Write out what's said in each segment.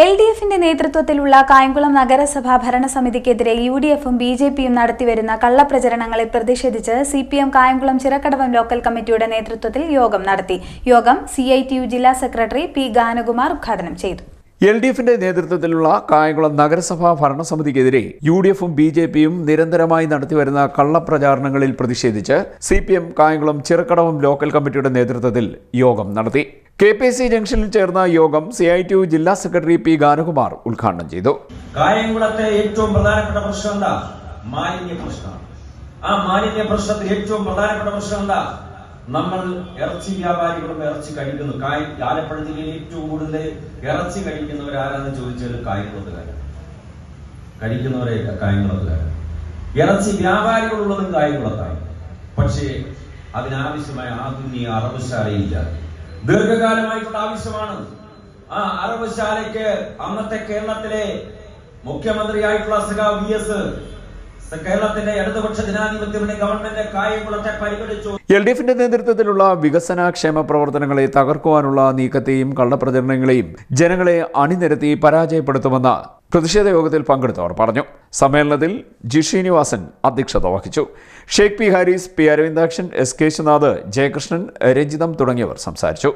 L D എഫിന്റെ നേതൃത്വത്തിലുള്ള കായംകുളം നഗരസഭാ ഭരണസമിതിക്കെതിരെ യു ഡി എഫും ബി ജെ പിയും നടത്തിവരുന്ന കള്ളപ്രചരണങ്ങളെ പ്രതിഷേധിച്ച് C P M Kayamkulam Chirakkadavam local കമ്മിറ്റിയുടെ നേതൃത്വത്തിൽ യോഗം നടത്തി. യോഗം സി ഐ ടി യു ജില്ലാ സെക്രട്ടറി പി ഗാനകുമാർ ഉദ്ഘാടനം ചെയ്തു. എൽ ഡി എഫിന്റെ നേതൃത്വത്തിലുള്ള കായംകുളം നഗരസഭാ ഭരണസമിതിക്കെതിരെ യു ഡി എഫും ബി ജെ പിയും നിരന്തരമായി നടത്തിവരുന്ന കള്ളപ്രചാരണങ്ങളിൽ പ്രതിഷേധിച്ച് C P M Kayamkulam Chirakkadavam local കമ്മിറ്റിയുടെ നേതൃത്വത്തിൽ യോഗം നടത്തി. കെ പി സി ജംഗ്ഷനിൽ ചേർന്ന യോഗം സി ഐ ടി യു ജില്ലാ സെക്രട്ടറി പി ഗാനകുമാർ ഉദ്ഘാടനം ചെയ്തു. കായംകുളത്തെ ഏറ്റവും പ്രധാനപ്പെട്ട പ്രശ്നം എന്താ? മാലിന്യ പ്രശ്നം ആ മാലിന്യ പ്രശ്നത്തിൽ ഏറ്റവും പ്രധാനപ്പെട്ട പ്രശ്നം എന്താ? നമ്മൾ ഇറച്ചി വ്യാപാരികളും ഇറച്ചി കഴിക്കുന്നു. കായ് ആലപ്പുഴ ജില്ലയിൽ ഏറ്റവും കൂടുതൽ ഇറച്ചി കഴിക്കുന്നവരാരാന്ന് ചോദിച്ചാൽ കായംകുളത്തുകാരാണ് കഴിക്കുന്നവരെ കായംകുളത്തുകാരാണ് ഇറച്ചി വ്യാപാരികളുള്ളതും കായംകുളത്താണ് പക്ഷേ അതിനാവശ്യമായ ആധുനിക അറവുശാലയില്ല ദീർഘകാലമായിട്ടുള്ള ആവശ്യമാണ്. ആ അറവുശാലയ്ക്ക് അന്നത്തെ കേരളത്തിലെ മുഖ്യമന്ത്രിയായിട്ടുള്ള സഖാവ് വി എസ് എൽ ഡി എഫിന്റെ നേതൃത്വത്തിലുള്ള വികസന ക്ഷേമ പ്രവർത്തനങ്ങളെ തകർക്കുവാനുള്ള നീക്കത്തെയും കള്ളപ്രചരണങ്ങളെയും ജനങ്ങളെ അണിനിരത്തി പരാജയപ്പെടുത്തുമെന്ന് പ്രതിഷേധ യോഗത്തിൽ പങ്കെടുത്തവർ പറഞ്ഞു. സമ്മേളനത്തിൽ ജി ശ്രീനിവാസൻ അധ്യക്ഷത വഹിച്ചു. Sheikh P Haris P Aravindakshan S Keshunath Jayakrishnan Ranjitham തുടങ്ങിയവർ സംസാരിച്ചു.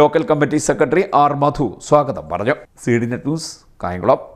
Local committee secretary R Madhu സ്വാഗതം പറഞ്ഞു. C D net news Kayamkulam.